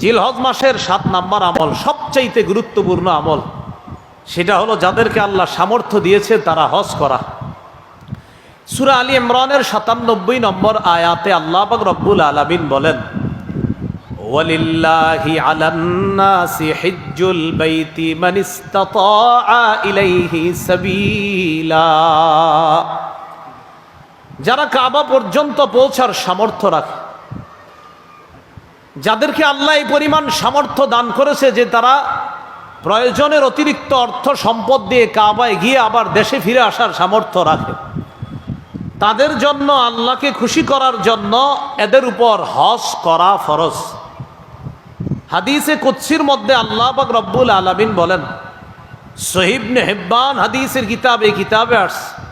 জিলহজ মাসের সাত নাম্বার আমল, সবচাইতে গুরুত্বপূর্ণ আমল, সেটা হলো যাদেরকে আল্লাহ সামর্থ্য দিয়েছে তারা হজ করা। সুরা আলী ইমরানের সাতানব্বই নম্বর আয়াতে আল্লাহ রব্বুল আলামিন বলেন যারা কাবা পর্যন্ত পৌঁছার সামর্থ্য রাখে যাদেরকে আল্লাহ এই পরিমাণ সামর্থ্য দান করেছে যে তারা প্রয়োজনের অতিরিক্ত অর্থ সম্পদ দিয়ে কাবায় গিয়ে আবার দেশে ফিরে আসার সামর্থ্য রাখে। তাদের জন্য, আল্লাহকে খুশি করার জন্য এদের উপর হস করা ফরজ। হাদিসে কুৎসির মধ্যে আল্লাহ পাক রব্বুল আলামিন বলেন সহিবনে হেব্বান হাদিসের কিতাবে কিতাবে আসছে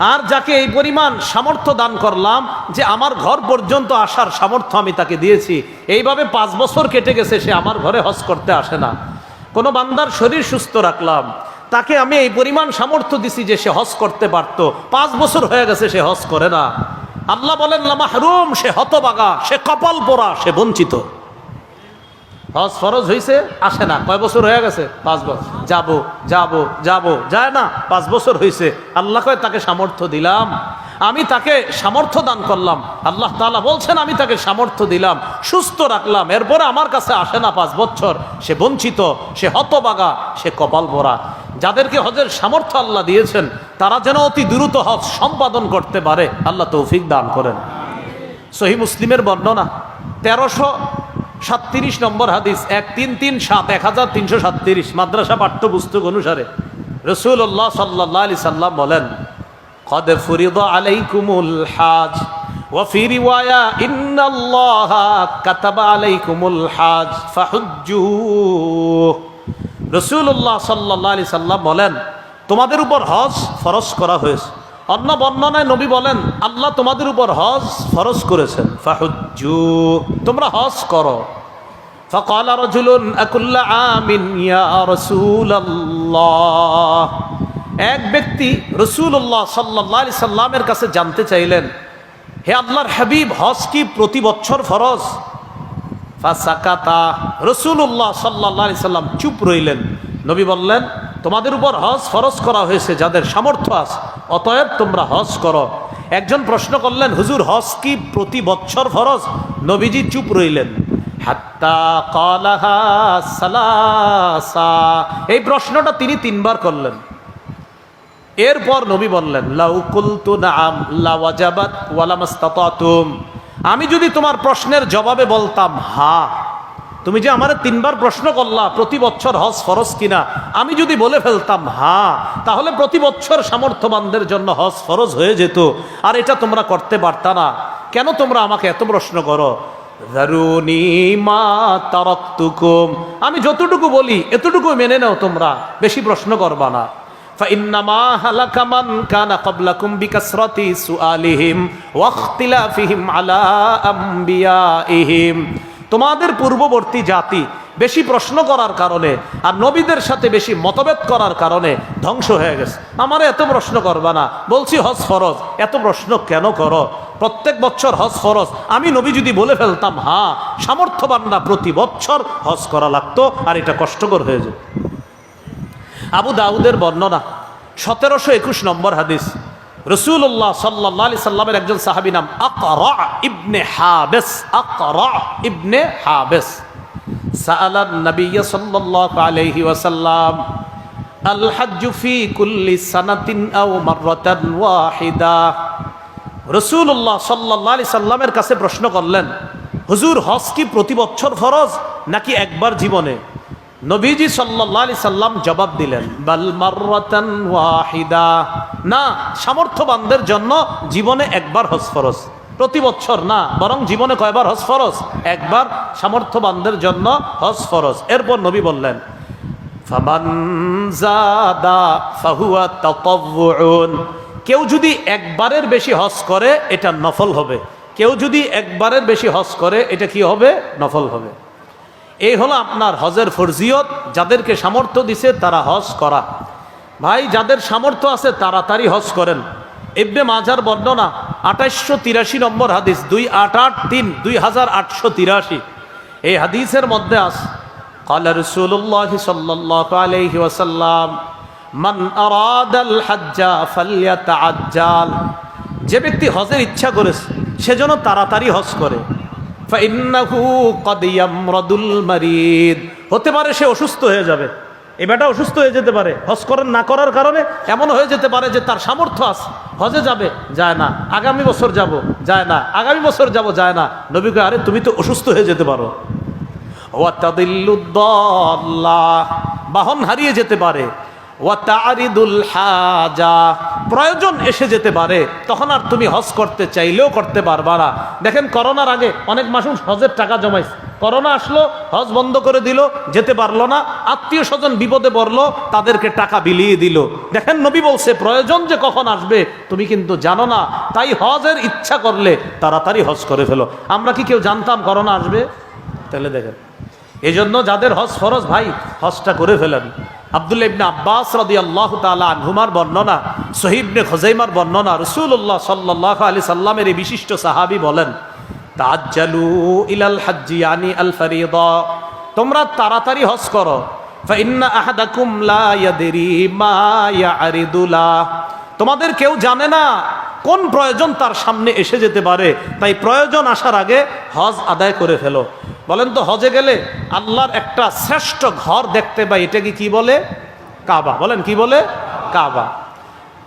আর যাকে এই পরিমাণ সামর্থ্য দান করলাম যে আমার ঘর পর্যন্ত আসার সামর্থ্য আমি তাকে দিয়েছি, এইভাবে পাঁচ বছর কেটে গেছে, সে আমার ঘরে হজ করতে আসে না। কোনো বান্দার শরীর সুস্থ রাখলাম, তাকে আমি এই পরিমাণ সামর্থ্য দিছি যে সে হজ করতে পারতো। পাঁচ বছর হয়ে গেছে সে হজ করে না। আল্লাহ বলেন লামাহরুম সে হতবাগা, সে কপাল পোড়া, সে বঞ্চিত। হজ ফরজ হয়েছে আসে না। কয় বছর হয়ে গেছে? পাঁচ বছর। যাব যাব যাব। যায় না? পাঁচ বছর হয়েছে আল্লাহ কয়, তাকে সামর্থ্য দিলাম। আমি তাকে সামর্থ্য দান করলাম। আল্লাহ তাআলা বলছেন, আমি তাকে সামর্থ্য দিলাম। সুস্থ রাখলাম। এরপরে আমার কাছে আসে না পাঁচ বছর। সে বঞ্চিত, সে হতবাগা, সে কপাল ভরা। যাদেরকে হজের সামর্থ্য আল্লাহ দিয়েছেন, তারা যেন অতি দ্রুত হজ সম্পাদন করতে পারে। আল্লাহ তৌফিক দান করেন। সহি মুসলিমের বর্ণনা, তেরোশো সাতত্রিশ নম্বর হাদিস এক তিন তিন সাত এক হাজার তিনশো সাতত্রিশ মাদ্রাসা পাঠ্যপুস্তক অনুসারে রসুল্লাহ সাল্লাহ আলি সাল্লাম বলেন কদে ফুরিদ আলাইকুমুল হাজ وفي رواية إن الله كتب عليكم الحاج فحجوه রসুল্লাহ সাল্লাহ আলি সাল্লাম বলেন তোমাদের উপর হজ ফরজ করা হয়েছে অন্য বর্ণনায় নবী বলেন আল্লাহ তোমাদের উপর হজ ফরজ করেছেন ফাহুজ্জু তোমরা হজ করো فقال رجل أكل عام يا رسول الله এক ব্যক্তি রসুল্লাহ সাল্লাহ আলি সাল্লামের কাছে জানতে চাইলেন হে আল্লাহর হাবিব হজ কি প্রতি বছর ফরজ ফাসাকাতা রসুল্লাহ সাল্লাহ আলি সাল্লাম চুপ রইলেন নবী বললেন তোমাদের উপর হজ ফরজ করা হয়েছে যাদের সামর্থ্য আছে অতএব তোমরা হজ করো। একজন প্রশ্ন করলেন, হুজুর, হজ কি প্রতি বছর ফরজ? নবীজি চুপ রইলেন। এই প্রশ্নটা তিনি তিনবার করলেন। এরপর নবী বললেন আমি যদি তোমার প্রশ্নের জবাবে বলতাম, হা। তুমি যে আমার তিনবার প্রশ্ন করলা প্রতি বছর হজ ফরজ কিনা আমি যদি বলে ফেলতাম হা তাহলে প্রতি বছর সামর্থ্যবানদের জন্য হজ ফরজ হয়ে যেত আর এটা তোমরা করতে পারতা না কেন তোমরা আমাকে এত প্রশ্ন করো দারুনি মা তারাক্তুকুম আমি যতটুকু বলি এতটুকু মেনে নাও তোমরা বেশি প্রশ্ন করবা না فإنما هلك من كان قبلكم بكثرة سؤالهم واختلافهم على أنبيائهم তোমাদের পূর্ববর্তী জাতি বেশি প্রশ্ন করার কারণে আর নবীদের সাথে বেশি মতভেদ করার কারণে ধ্বংস হয়ে গেছে। আমার এত প্রশ্ন করবা না। বলছি, হজ ফরজ। এত প্রশ্ন কেন করো? প্রত্যেক বছর হজ ফরজ। আমি নবী যদি বলে ফেলতাম হ্যাঁ সামর্থ্যবানরা প্রতি বছর হজ করা লাগতো আর এটা কষ্টকর হয়ে যেত। আবু দাউদের বর্ণনা, সতেরোশো একুশ নম্বর হাদিস। রসুল্লাহ সাল্লাহ আলি সাল্লামের একজন সাহাবি নাম আকরা ইবনে হাবেস। আকরা ইবনে হাবেস। সাআলান নবিয়্য সাল্লাল্লাহু আলাইহি ওয়াসাল্লাম হাজ্জু ফি কুল্লি সানাতিন আও মাররাতান ওয়াহিদা। রসুল্লাহ সাল্লাহ আলি সাল্লামের কাছে প্রশ্ন করলেন, হুজুর হজ কি প্রতি বছর ফরজ নাকি একবার জীবনে? নবীজি সাল্লাহ আলি সাল্লাম জবাব দিলেন ওয়াহিদা। না, সামর্থ্যবানদের জন্য জীবনে একবার হজ ফরজ প্রতি বছর না, বরং জীবনে কয়বার হজ ফরজ একবার সামর্থ্যবানদের জন্য হজ ফরজ এরপর নবী বললেন কেউ যদি একবারের বেশি হজ করে, এটা নফল হবে। কেউ যদি একবারের বেশি হজ করে, এটা কি হবে? নফল হবে। এই হলো আপনার হজের ফরজিয়ত যাদেরকে সামর্থ্য দিছে তারা হজ করা ভাই যাদের সামর্থ্য আছে তাড়াতাড়ি হজ করেন ইবনে মাজার বর্ণনা আঠাইশশো তিরাশি নম্বর হাদিস দুই আট আট তিন দুই হাজার আটশো তিরাশি এই হাদিসের মধ্যে আস قال رسول الله صلى الله عليه وسلم من أراد الحج فليتعجل যে ব্যক্তি হজের ইচ্ছা করেছে সেজন্য তাড়াতাড়ি হজ করে হতে পারে সে অসুস্থ হয়ে যাবে। এ বেটা অসুস্থ হয়ে যেতে পারে। হজ করেন না করার কারণে এমন হয়ে যেতে পারে যে তার সামর্থ্য আছে। হজে যাবে যায় না। আগামী বছর যাব যায় না। আগামী বছর যাব যায় না। নবী কয়, আরে তুমি তো অসুস্থ হয়ে যেতে পারো। ওয়াতাদিল্লুদ্দাল্লাহ বাহন হারিয়ে যেতে পারে। হাজা। প্রয়োজন এসে যেতে পারে, তখন আর তুমি হজ করতে চাইলেও করতে পারবা না। দেখেন করোনার আগে অনেক মানুষ হজের টাকা জমাইছে। করোনা আসলো, হজ বন্ধ করে দিল, যেতে পারল না, আত্মীয় স্বজন বিপদে পড়ল, তাদেরকে টাকা বিলিয়ে দিল। দেখেন নবী বলছে, প্রয়োজন যে কখন আসবে, তুমি কিন্তু জানো না। তাই হজের ইচ্ছা করলে তাড়াতাড়ি হজ করে ফেলো। আমরা কি কেউ জানতাম করোনা আসবে? তাহলে দেখেন। এই জন্য যাদের হজ ফরজ, ভাই, হজটা করে ফেলেন। আবদুল্লাহ ইবনে আব্বাস রাদি আল্লাহ তালা আনহুমার বর্ণনা সহিবনে খোজাইমার বর্ণনা রসুল্লাহ সাল্লাহ আলি সাল্লামের এই বিশিষ্ট সাহাবি বলেন তাজ্জালু ইলাল হাজ্জি আনি আল ফারিদা তোমরা তাড়াতাড়ি হজ করো তোমাদের কেউ জানে না কোন প্রয়োজন তার সামনে এসে যেতে পারে, তাই প্রয়োজন আসার আগে হজ আদায় করে ফেলো। বলেন তো হজে গেলে আল্লাহর একটা শ্রেষ্ঠ ঘর দেখতে পাই এটাকে কি বলে কাবা বলেন কি বলে কাবা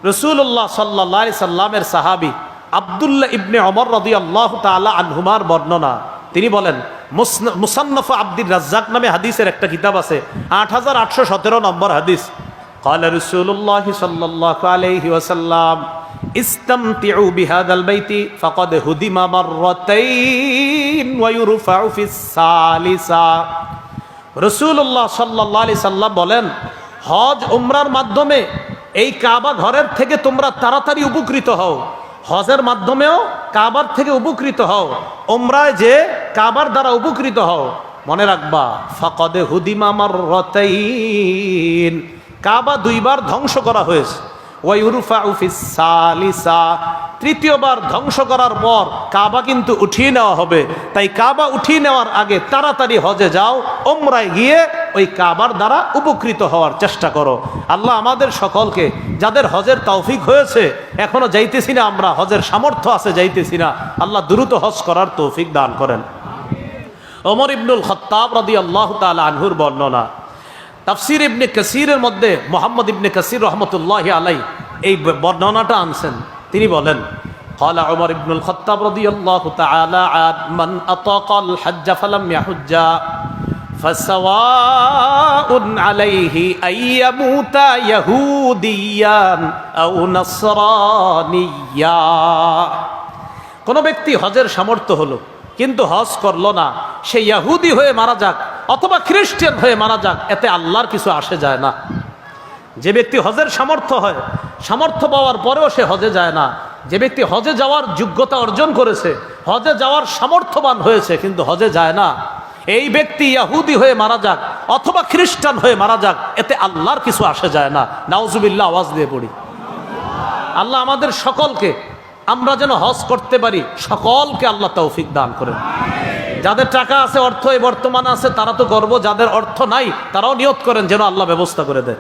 রসুল্লাহ সাল্লা সাল্লামের সাহাবি আবদুল্লাহ ইবনে অমর রদি আল্লাহ তালা আনহুমার বর্ণনা তিনি বলেন মুসন- মুসান্নফ আব্দুর রাজ্জাক নামে হাদিসের একটা কিতাব আছে আট হাজার আটশো সতেরো নম্বর হাদিস قال رسول الله صلى الله عليه وسلم বলেন, হজ উমরার মাধ্যমে এই কাবা ঘরের থেকে তোমরা তাড়াতাড়ি উপকৃত হও। হজের মাধ্যমেও কাবার থেকে উপকৃত হও। ওমরায় যে কাবার দ্বারা উপকৃত হও। মনে রাখবা, ফকদে হুদিমা মার কাবা দুইবার ধ্বংস করা হয়েছে। উফিস তৃতীয়বার ধ্বংস করার পর কাবা কিন্তু উঠিয়ে নেওয়া হবে। তাই কাবা উঠিয়ে নেওয়ার আগে তাড়াতাড়ি হজে যাও ওমরায় গিয়ে ওই কাবার দ্বারা উপকৃত হওয়ার চেষ্টা করো। আল্লাহ আমাদের সকলকে যাদের হজের তৌফিক হয়েছে, এখনও যাইতেছি না আমরা, হজের সামর্থ্য আছে যাইতেছি না, আল্লাহ দ্রুত হজ করার তৌফিক দান করেন। ওমর ইবনুল খত্তাব রদি আল্লাহ তালা আনহুর বর্ণনা তাফসির ইবনে কাসিরের মধ্যে মোহাম্মদ ইবনে কাসির রহমতুল্লাহ আলাই এই বর্ণনাটা আনছেন তিনি বলেন قال عمر بن الخطاب رضي الله تعالى عن من أطاق الحج فلم يحج فسواء عليه أن يموت يهوديا أو نصرانيا কোন ব্যক্তি হজের সামর্থ্য হলো কিন্তু হজ করল না। সে ইয়াহুদি হয়ে মারা যাক অথবা খ্রিস্টান হয়ে মারা যাক, এতে আল্লাহর কিছু আসে যায় না। যে ব্যক্তি হজের সামর্থ্য হয়, সামর্থ্য পাওয়ার পরেও সে হজে যায় না। যে ব্যক্তি হজে যাওয়ার যোগ্যতা অর্জন করেছে, হজে যাওয়ার সামর্থ্যবান হয়েছে, কিন্তু হজে যায় না। এই ব্যক্তি ইয়াহুদি হয়ে মারা যাক অথবা খ্রিস্টান হয়ে মারা যাক, এতে আল্লাহর কিছু আসে যায় না। নাউজুবিল্লাহ, আওয়াজ দিয়ে পড়ি। আল্লাহ আমাদের সকলকে আমরা যেন হজ করতে পারি, সকলকে আল্লাহ তৌফিক দান করেন। যাদের টাকা আছে অর্থ এই বর্তমান আছে, তারা তো গর্ব, যাদের অর্থ নাই, তারাও নিয়ত করেন যেন আল্লাহ ব্যবস্থা করে দেয়।